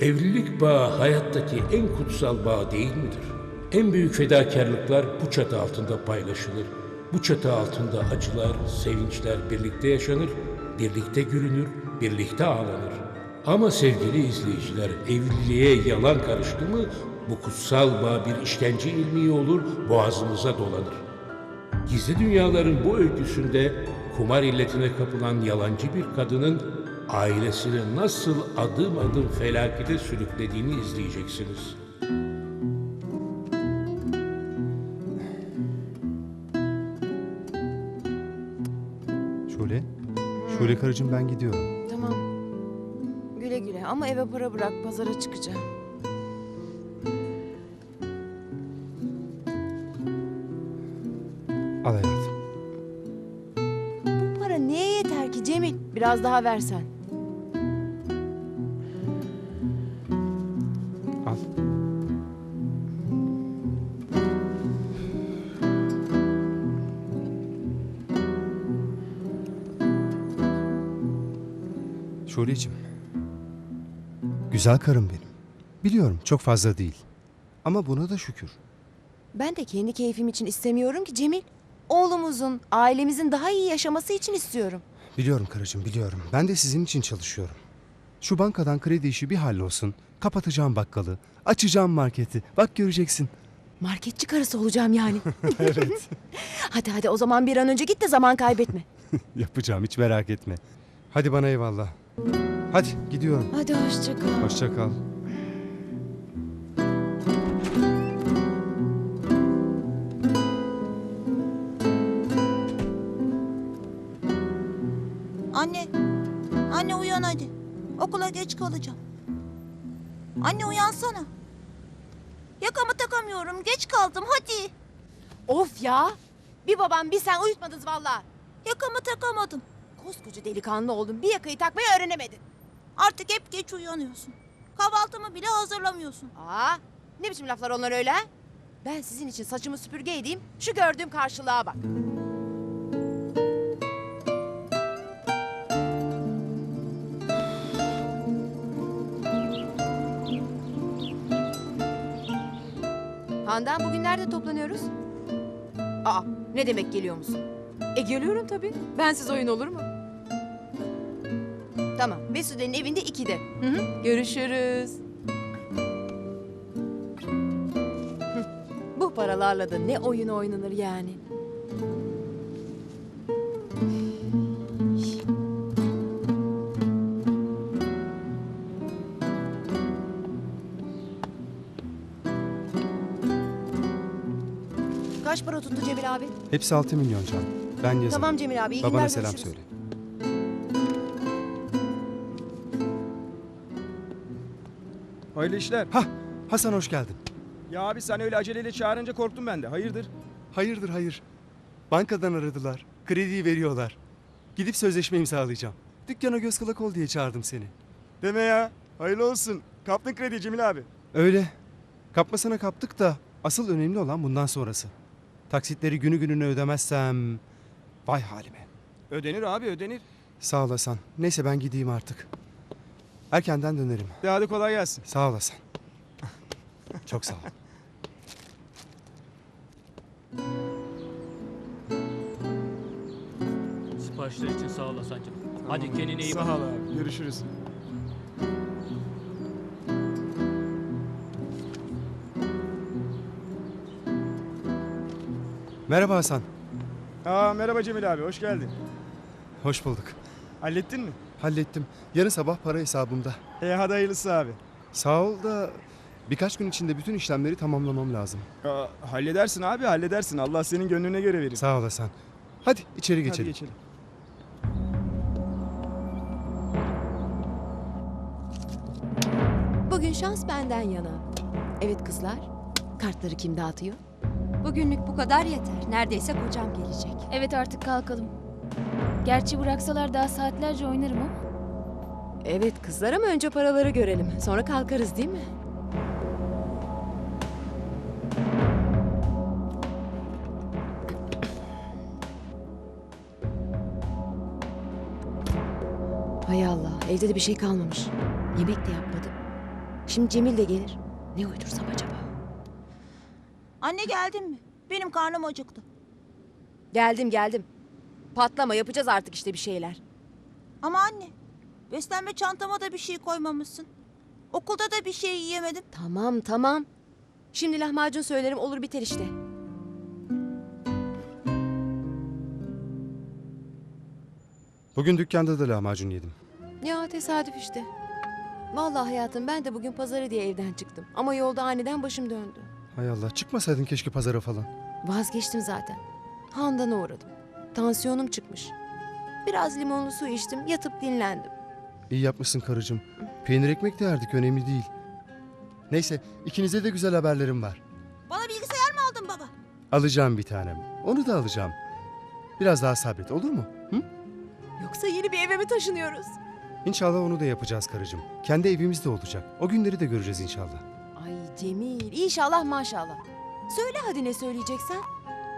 Evlilik bağı hayattaki en kutsal bağ değil midir? En büyük fedakarlıklar bu çatı altında paylaşılır. Bu çatı altında acılar, sevinçler birlikte yaşanır, birlikte gülünür, birlikte ağlanır. Ama sevgili izleyiciler, evliliğe yalan karıştı mı bu kutsal bağ bir işkence ilmiği olur, boğazımıza dolanır. Gizli dünyaların bu öyküsünde kumar illetine kapılan yalancı bir kadının ailesini nasıl adım adım felakete sürüklediğini izleyeceksiniz. Şule. Şule karıcığım ben gidiyorum. Tamam. Güle güle ama eve para bırak pazara çıkacağım. Biraz daha versen. Al. Şuleciğim. Güzel karım benim. Biliyorum çok fazla değil. Ama buna da şükür. Ben de kendi keyfim için istemiyorum ki Cemil. Oğlumuzun, ailemizin daha iyi yaşaması için istiyorum. Biliyorum karıcığım biliyorum. Ben de sizin için çalışıyorum. Şu bankadan kredi işi bir hallolsun. Kapatacağım bakkalı. Açacağım marketi. Bak göreceksin. Marketçi karısı olacağım yani. evet. hadi hadi o zaman bir an önce git de zaman kaybetme. Yapacağım hiç merak etme. Hadi bana eyvallah. Hadi gidiyorum. Hadi hoşça kal. Hoşça kal. Anne, anne uyan hadi. Okula geç kalacağım. Anne uyansana. Yakamı takamıyorum, geç kaldım hadi. Of ya. Bir babam bir sen uyutmadınız vallahi. Yakamı takamadım. Koskoca delikanlı oldun bir yakayı takmayı öğrenemedin. Artık hep geç uyanıyorsun. Kahvaltımı bile hazırlamıyorsun. Aa, ne biçim laflar onlar öyle ha? Ben sizin için saçımı süpürge edeyim. Şu gördüğüm karşılığa bak. Handan bugün nerede toplanıyoruz? Aa, ne demek geliyor musun? E geliyorum tabii. Bensiz oyun olur mu? Tamam, Mesude'nin evinde ikide. Hı hı, görüşürüz. Bu paralarla da ne oyun oynanır yani. Tuttu Cemil abi? Hepsi 6 milyon can. Ben yazarım. Tamam Cemil abi iyi Babana selam görüşürüz. söyle. Hayırlı işler. Hah Hasan hoş geldin. Ya abi sen öyle aceleyle çağırınca korktum ben de. Hayırdır? Hayırdır hayır. Bankadan aradılar. Krediyi veriyorlar. Gidip sözleşme imzalayacağım. Dükkana göz kulak ol diye çağırdım seni. Deme ya. Hayırlı olsun. Kaptın kredi Cemil abi. Öyle. Kapmasına kaptık da asıl önemli olan bundan sonrası. Taksitleri günü gününe ödemezsem vay halime. Ödenir abi ödenir. Sağ olasın. Neyse ben gideyim artık. Erkenden dönerim. De hadi kolay gelsin. Sağ olasın. Çok sağ ol. Siparişler için sağ ol Hasan'cığım. Hadi kendine iyi bak. Sağ ol abi. Görüşürüz. Merhaba Hasan. Aa merhaba Cemil abi. Hoş geldin. Hoş bulduk. Hallettin mi? Hallettim. Yarın sabah para hesabımda. E hadi hayırlısı abi. Sağ ol da birkaç gün içinde bütün işlemleri tamamlamam lazım. Aa, halledersin abi halledersin. Allah senin gönlüne göre verir. Sağ ol Hasan. Hadi içeri Hadi geçelim. geçelim. Bugün şans benden yana. Evet kızlar. Kartları kim dağıtıyor? Bugünlük bu kadar yeter. Neredeyse kocam gelecek. Evet artık kalkalım. Gerçi bıraksalar daha saatlerce oynarım ama. Evet kızlar ama önce paraları görelim. Sonra kalkarız değil mi? Hay Allah evde de bir şey kalmamış. Yemek de yapmadım. Şimdi Cemil de gelir. Ne uydursam acaba? Anne geldin mi? Benim karnım acıktı. Geldim geldim. Patlama yapacağız artık işte bir şeyler. Ama anne, beslenme çantama da bir şey koymamışsın. Okulda da bir şey yiyemedim. Tamam tamam. Şimdi lahmacun söylerim olur biter işte. Bugün dükkanda da lahmacun yedim. Ya tesadüf işte. Vallahi hayatım ben de bugün pazarı diye evden çıktım. Ama yolda aniden başım döndü. Hay Allah çıkmasaydın keşke pazara falan. Vazgeçtim zaten. Handan'a uğradım. Tansiyonum çıkmış. Biraz limonlu su içtim, yatıp dinlendim. İyi yapmışsın karıcığım. Peynir ekmek de yerdik önemli değil. Neyse ikinize de güzel haberlerim var. Bana bilgisayar mı aldın baba? Alacağım bir tanem. Onu da alacağım. Biraz daha sabret olur mu? Hı? Yoksa yeni bir eve mi taşınıyoruz? İnşallah onu da yapacağız karıcığım. Kendi evimizde olacak. O günleri de göreceğiz inşallah. Cemil, inşallah maşallah. Söyle hadi ne söyleyeceksen.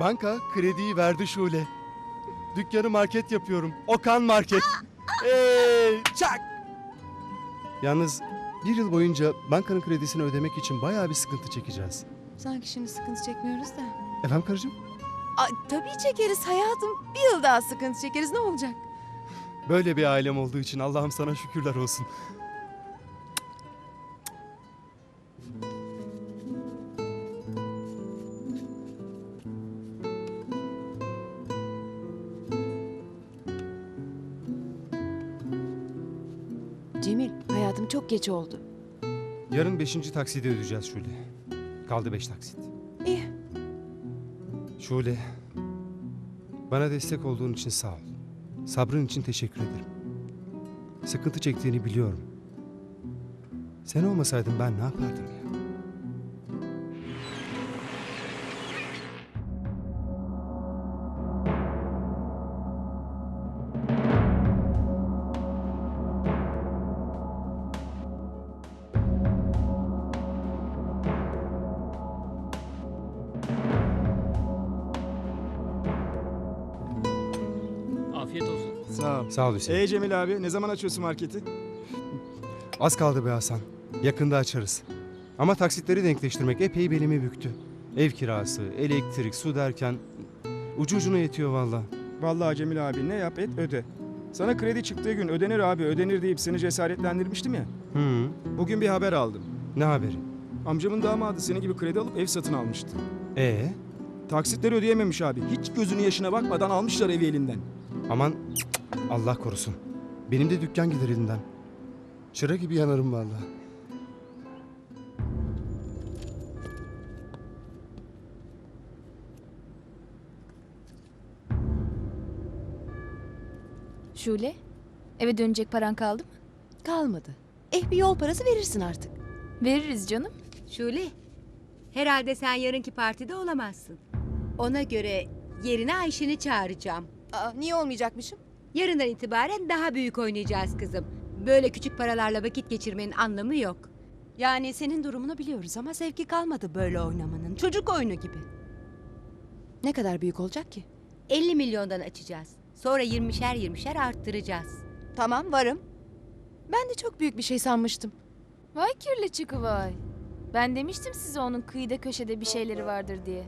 Banka krediyi verdi Şule. Dükkanı market yapıyorum. Okan Market. Hey, çak! Yalnız bir yıl boyunca bankanın kredisini ödemek için bayağı bir sıkıntı çekeceğiz. Sanki şimdi sıkıntı çekmiyoruz da. Efendim karıcığım? Ay, tabii çekeriz hayatım. Bir yıl daha sıkıntı çekeriz ne olacak? Böyle bir ailem olduğu için Allah'ım sana şükürler olsun. Geç oldu. Yarın beşinci taksidi ödeyeceğiz Şule. Kaldı beş taksit. İyi. Şule, bana destek olduğun için sağ ol. Sabrın için teşekkür ederim. Sıkıntı çektiğini biliyorum. Sen olmasaydın ben ne yapardım ya? Sağ ol. Hüseyin. Ee Cemil abi ne zaman açıyorsun marketi? Az kaldı be Hasan. Yakında açarız. Ama taksitleri denkleştirmek epey belimi büktü. Ev kirası, elektrik, su derken ucu ucuna yetiyor valla. Vallahi Cemil abi ne yap et öde. Sana kredi çıktığı gün ödenir abi ödenir deyip seni cesaretlendirmiştim ya. Hı, Bugün bir haber aldım. ne haberi? Amcamın damadı senin gibi kredi alıp ev satın almıştı. Ee, Taksitleri ödeyememiş abi. Hiç gözünün yaşına bakmadan almışlar evi elinden. aman Allah korusun. Benim de dükkan gider elinden. Çıra gibi yanarım valla. Şule, eve dönecek paran kaldı mı? Kalmadı. Eh bir yol parası verirsin artık. Veririz canım. Şule, herhalde sen yarınki partide olamazsın. Ona göre yerine Ayşen'i çağıracağım. Aa, niye olmayacakmışım? Yarından itibaren daha büyük oynayacağız kızım. Böyle küçük paralarla vakit geçirmenin anlamı yok. Yani senin durumunu biliyoruz ama zevki kalmadı böyle oynamanın. Çocuk oyunu gibi. Ne kadar büyük olacak ki? 50 milyondan açacağız. Sonra 20'şer 20'şer arttıracağız. Tamam varım. Ben de çok büyük bir şey sanmıştım. Vay kirli çıkı vay. Ben demiştim size onun kıyıda köşede bir şeyleri vardır diye.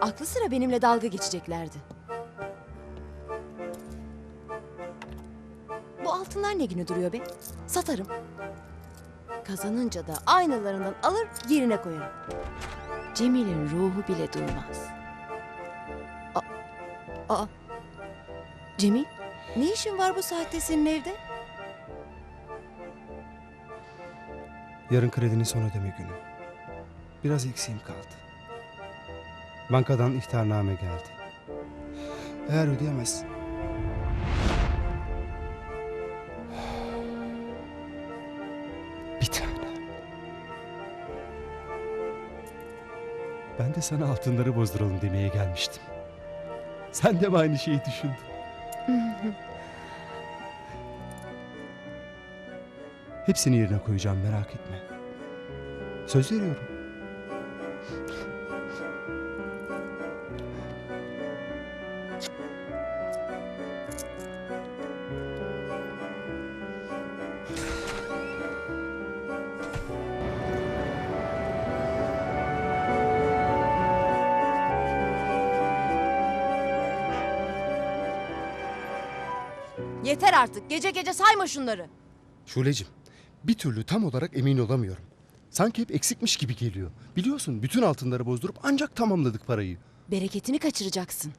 Aklı sıra benimle dalga geçeceklerdi. Bu altınlar ne güne duruyor be? Satarım. Kazanınca da aynalarından alır yerine koyarım. Cemil'in ruhu bile duymaz. Aa, aa. Cemil, ne işin var bu saatte senin evde? Yarın kredinin son ödeme günü. Biraz eksiğim kaldı. Bankadan ihtarname geldi. Eğer ödeyemezsin... Bir tane. Ben de sana altınları bozduralım demeye gelmiştim. Sen de mi aynı şeyi düşündün? Hepsini yerine koyacağım merak etme. Söz veriyorum. Artık. Gece gece sayma şunları. Şule'cim bir türlü tam olarak emin olamıyorum. Sanki hep eksikmiş gibi geliyor. Biliyorsun bütün altınları bozdurup ancak tamamladık parayı. Bereketini kaçıracaksın.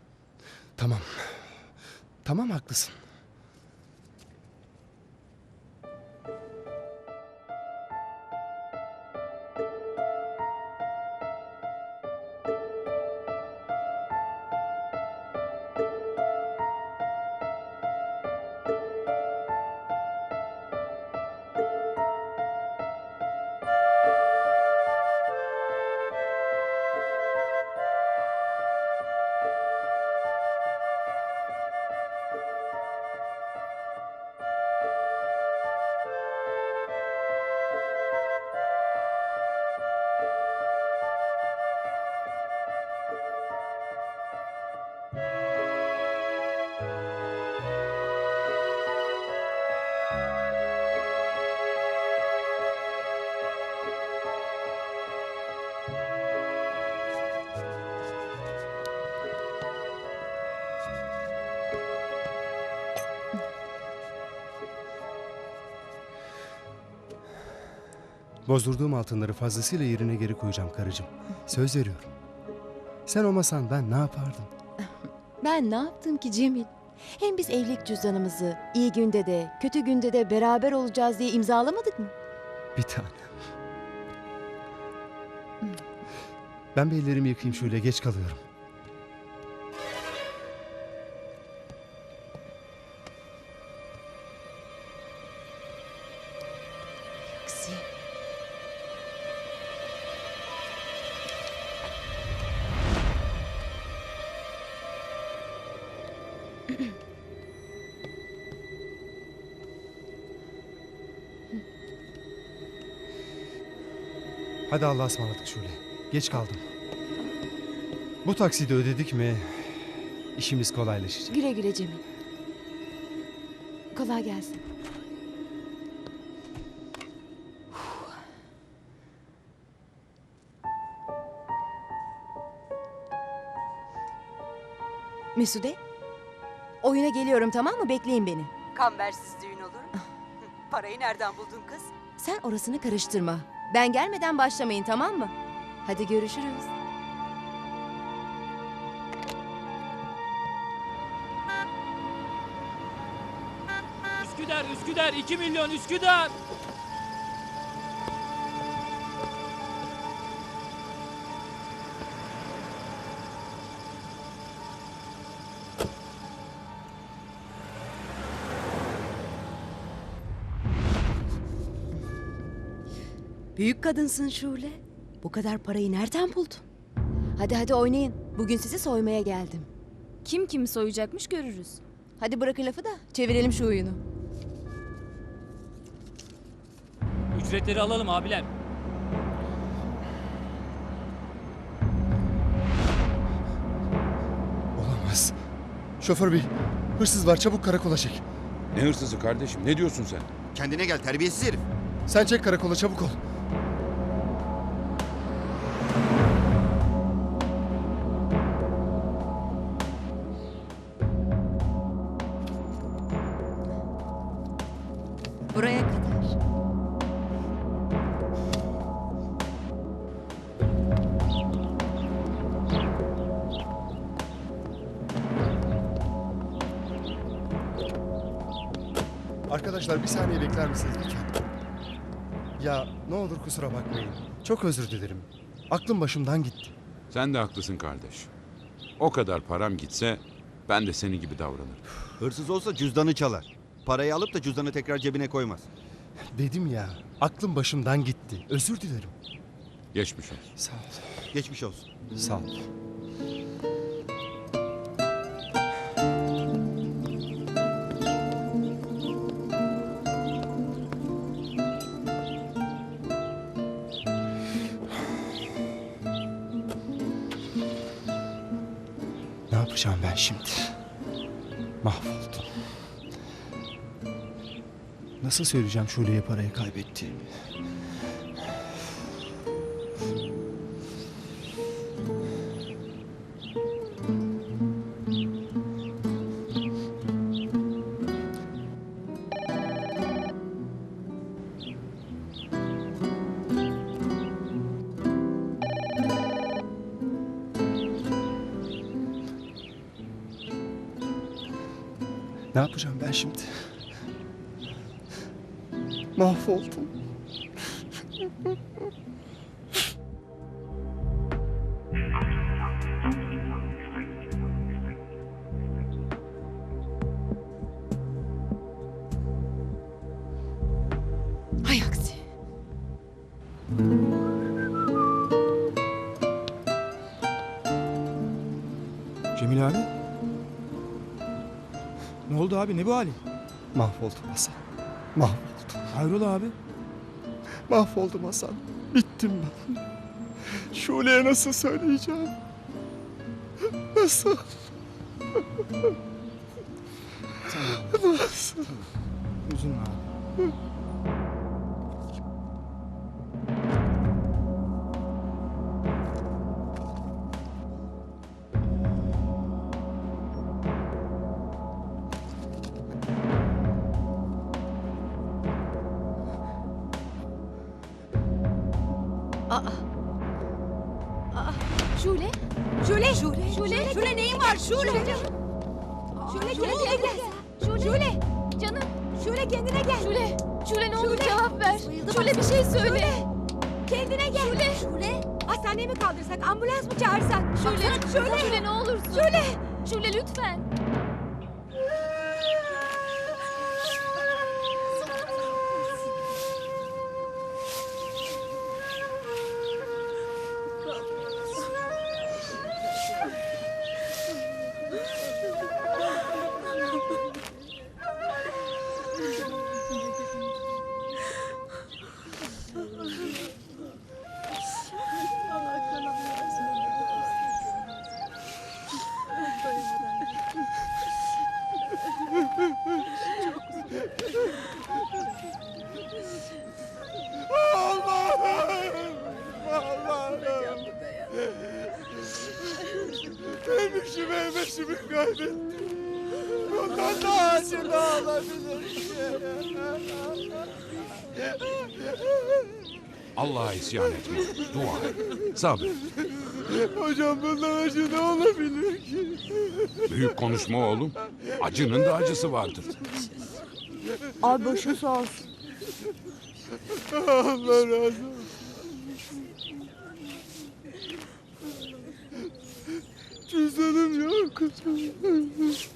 Tamam. Tamam haklısın. Bozdurduğum altınları fazlasıyla yerine geri koyacağım karıcığım. Söz veriyorum. Sen olmasan ben ne yapardım? Ben ne yaptım ki Cemil? Hem biz evlilik cüzdanımızı iyi günde de kötü günde de beraber olacağız diye imzalamadık mı? Bir tane. Ben bir ellerimi yıkayayım şöyle geç kalıyorum. Hadi Allah'a ısmarladık şöyle. Geç kaldım. Bu taksidi ödedik mi işimiz kolaylaşacak. Güle güle Cemil. Kolay gelsin. Mesude, oyuna geliyorum tamam mı? Bekleyin beni. Kambersiz düğün olur mu? Parayı nereden buldun kız? Sen orasını karıştırma. Ben gelmeden başlamayın tamam mı? Hadi görüşürüz. Üsküdar, Üsküdar, 2 milyon Üsküdar. Büyük kadınsın Şule. Bu kadar parayı nereden buldun? Hadi hadi oynayın. Bugün sizi soymaya geldim. Kim kimi soyacakmış görürüz. Hadi bırakın lafı da çevirelim şu oyunu. Ücretleri alalım abiler. Olamaz. Şoför bey, hırsız var çabuk karakola çek. Ne hırsızı kardeşim? Ne diyorsun sen? Kendine gel terbiyesiz herif. Sen çek karakola çabuk ol. Bir saniye bekler misiniz lütfen? Ya ne olur kusura bakmayın. Çok özür dilerim. Aklım başımdan gitti. Sen de haklısın kardeş. O kadar param gitse ben de senin gibi davranırım. Hırsız olsa cüzdanı çalar. Parayı alıp da cüzdanı tekrar cebine koymaz. Dedim ya, aklım başımdan gitti. Özür dilerim. Geçmiş olsun. Sağ ol. Geçmiş olsun. Sağ ol. Ne yapacağım ben şimdi? Mahvoldum. Nasıl söyleyeceğim Şule'ye parayı kaybettiğimi? Hay aksi. Cemil abi. Ne oldu abi ne bu hali? Mahvoldum Hasan. Mahvoldum. Hayrola abi? Mahvoldum Hasan. Bittim ben. Şule'ye nasıl söyleyeceğim? Nasıl? Nasıl? Üzülme abi. Kaldırsak, ambulans mı çağırsak? Şule. Şule. Şule ne olursun. Şule. Şule lütfen. Ölmüşümü kaybettim. Bundan daha acı ne olabilir? Allah'a isyan etme. Dua et. Sabret. Hocam bundan acı ne olabilir ki? Büyük konuşma oğlum. Acının da acısı vardır. Abi başın sağ olsun. Allah razı Cüzdanım yok.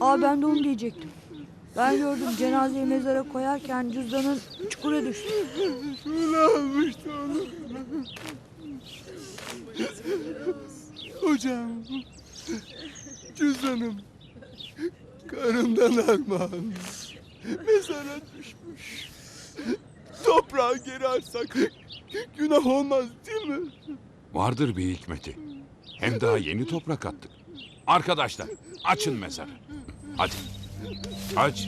Abi ben de onu diyecektim. Ben gördüm cenazeyi mezara koyarken cüzdanın çukura düştü. Şunu almıştı onu. Hocam. Cüzdanım. Karımdan armağan. Mezara düşmüş. Toprağı geri açsak günah olmaz değil mi? Vardır bir hikmeti. Hem daha yeni toprak attık. Arkadaşlar açın mezarı. Hadi. Aç.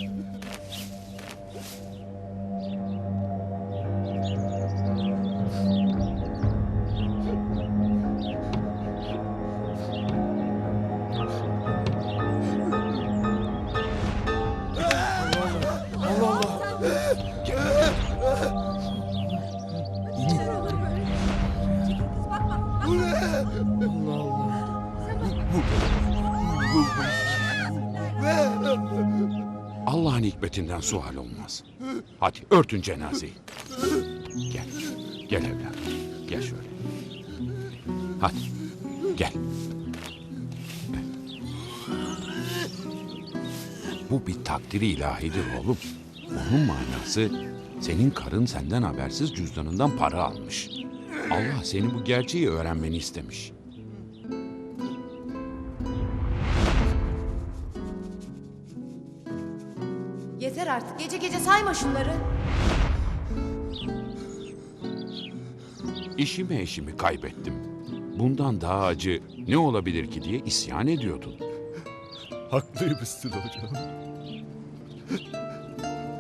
Sual olmaz. Hadi örtün cenazeyi. Gel. Gel evladım. Gel şöyle. Hadi. Gel. Bu bir takdiri ilahidir oğlum. Onun manası senin karın senden habersiz cüzdanından para almış. Allah seni bu gerçeği öğrenmeni istemiş. Gece sayma şunları. İşimi eşimi kaybettim. Bundan daha acı ne olabilir ki diye isyan ediyordun. Haklıymışsın hocam.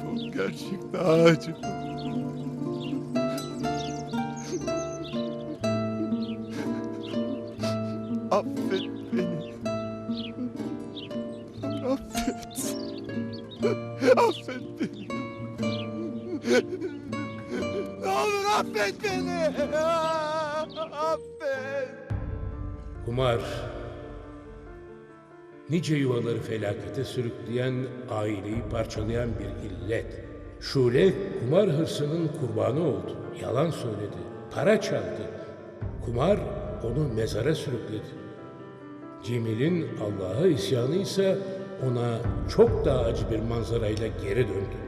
Bu gerçek daha acı. Affet beni. Affet. Kumar. Nice yuvaları felakete sürükleyen, aileyi parçalayan bir illet. Şule kumar hırsının kurbanı oldu. Yalan söyledi. Para çaldı. Kumar onu mezara sürükledi. Cemil'in Allah'a isyanı ise ona çok daha acı bir manzarayla geri döndü.